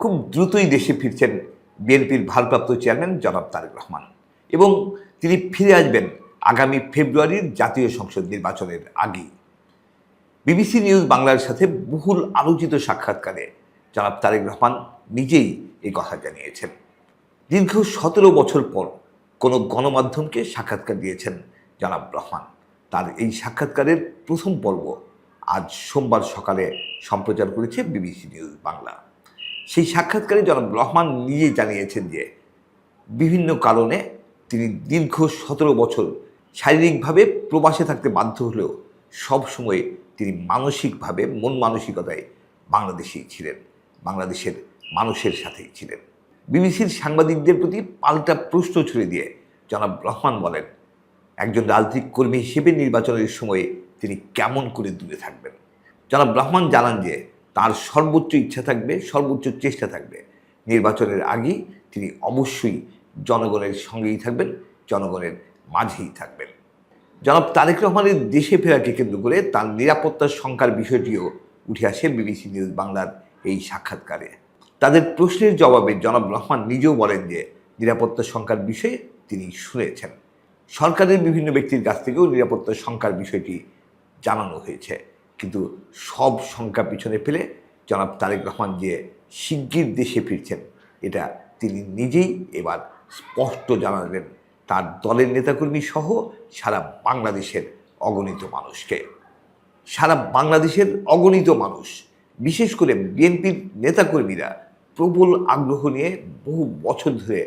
খুব দ্রুতই দেশে ফিরছেন বিএনপির ভারপ্রাপ্ত চেয়ারম্যান জনাব তারেক রহমান এবং তিনি ফিরে আসবেন আগামী ফেব্রুয়ারির জাতীয় সংসদ নির্বাচনের আগে বিবিসি নিউজ বাংলার সাথে বহুল আলোচিত সাক্ষাৎকারে জনাব তারেক রহমান নিজেই এই কথা জানিয়েছেন। দীর্ঘ সতেরো বছর পর কোনো গণমাধ্যমকে সাক্ষাৎকার দিয়েছেন জনাব রহমান। তার এই সাক্ষাৎকারের প্রথম পর্ব আজ সোমবার সকালে সম্প্রচার করেছে বিবিসি নিউজ বাংলা। সেই সাক্ষাৎকারে জনাব রহমান নিজেই জানিয়েছেন যে বিভিন্ন কারণে তিনি দীর্ঘ সতেরো বছর শারীরিকভাবে প্রবাসে থাকতে বাধ্য হলেও সব সময় তিনি মানসিকভাবে, মন মানসিকতায় বাংলাদেশেই ছিলেন, বাংলাদেশের মানুষের সাথেই ছিলেন। বিবিসির সাংবাদিকদের প্রতি পাল্টা প্রশ্ন ছুড়ে দিয়ে জনাব রহমান বলেন, একজন রাজনৈতিক কর্মী হিসেবে নির্বাচনের সময়ে তিনি কেমন করে দূরে থাকবেন? জনাব রহমান জানান যে তার সর্বোচ্চ ইচ্ছা থাকবে, সর্বোচ্চ চেষ্টা থাকবে। নির্বাচনের আগেই তিনি অবশ্যই জনগণের সঙ্গেই থাকবেন, জনগণের মাঝেই থাকবেন। জনাব তারেক রহমানের দেশে ফেরাকে কেন্দ্র করে তার নিরাপত্তার শঙ্কার বিষয়টিও উঠে আসে বিবিসি নিউজ বাংলার এই সাক্ষাৎকারে। তাদের প্রশ্নের জবাবে জনাব রহমান নিজেও বলেন যে নিরাপত্তা শঙ্কার বিষয়ে তিনি শুনেছেন। সরকারের বিভিন্ন ব্যক্তির কাছ থেকেও নিরাপত্তা শঙ্কার বিষয়টি জানানো হয়েছে। কিন্তু সব সংখ্যা পিছনে ফেলে জনাব তারেক রহমান যে শিগগির দেশে ফিরছেন, এটা তিনি নিজেই এবার স্পষ্ট জানালেন। তার দলের নেতাকর্মী সহ সারা বাংলাদেশের অগণিত মানুষকে। সারা বাংলাদেশের অগণিত মানুষ, বিশেষ করে বিএনপির নেতাকর্মীরা প্রবল আগ্রহ নিয়ে বহু বছর ধরে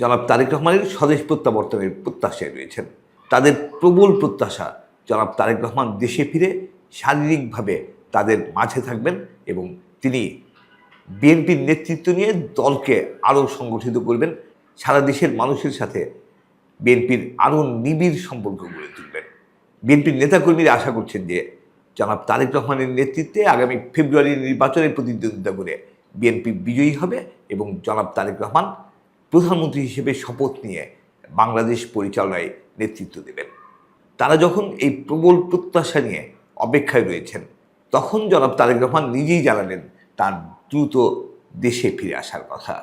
জনাব তারেক রহমানের স্বদেশ প্রত্যাবর্তনের প্রত্যাশায় রয়েছেন। তাদের প্রবল প্রত্যাশা, জনাব তারেক রহমান দেশে ফিরে শারীরিকভাবে তাদের মাঝে থাকবেন এবং তিনি বিএনপির নেতৃত্ব নিয়ে দলকে আরও সংগঠিত করবেন। সারা দেশের মানুষের সাথে বিএনপির আরও নিবিড় সম্পর্ক গড়ে তুলবেন। বিএনপির নেতাকর্মীরা আশা করছেন যে জনাব তারেক রহমানের নেতৃত্বে আগামী ফেব্রুয়ারির নির্বাচনে প্রতিদ্বন্দ্বিতা করে বিএনপি বিজয়ী হবে এবং জনাব তারেক রহমান প্রধানমন্ত্রী হিসেবে শপথ নিয়ে বাংলাদেশ পরিচালনায় নেতৃত্ব দেবেন। তারা যখন এই প্রবল প্রত্যাশা নিয়ে অপেক্ষায় রয়েছেন। তখন জনাব তারেক রহমান নিজেই জানালেন তার দ্রুত দেশে ফিরে আসার কথা।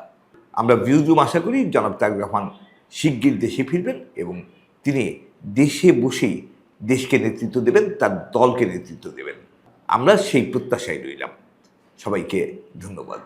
আমরা ভিউজুম আশা করি জনাব তারেক রহমান শিগগির দেশে ফিরবেন এবং তিনি দেশে বসেই দেশকে নেতৃত্ব দেবেন, তার দলকে নেতৃত্ব দেবেন। আমরা সেই প্রত্যাশায় রইলাম। সবাইকে ধন্যবাদ।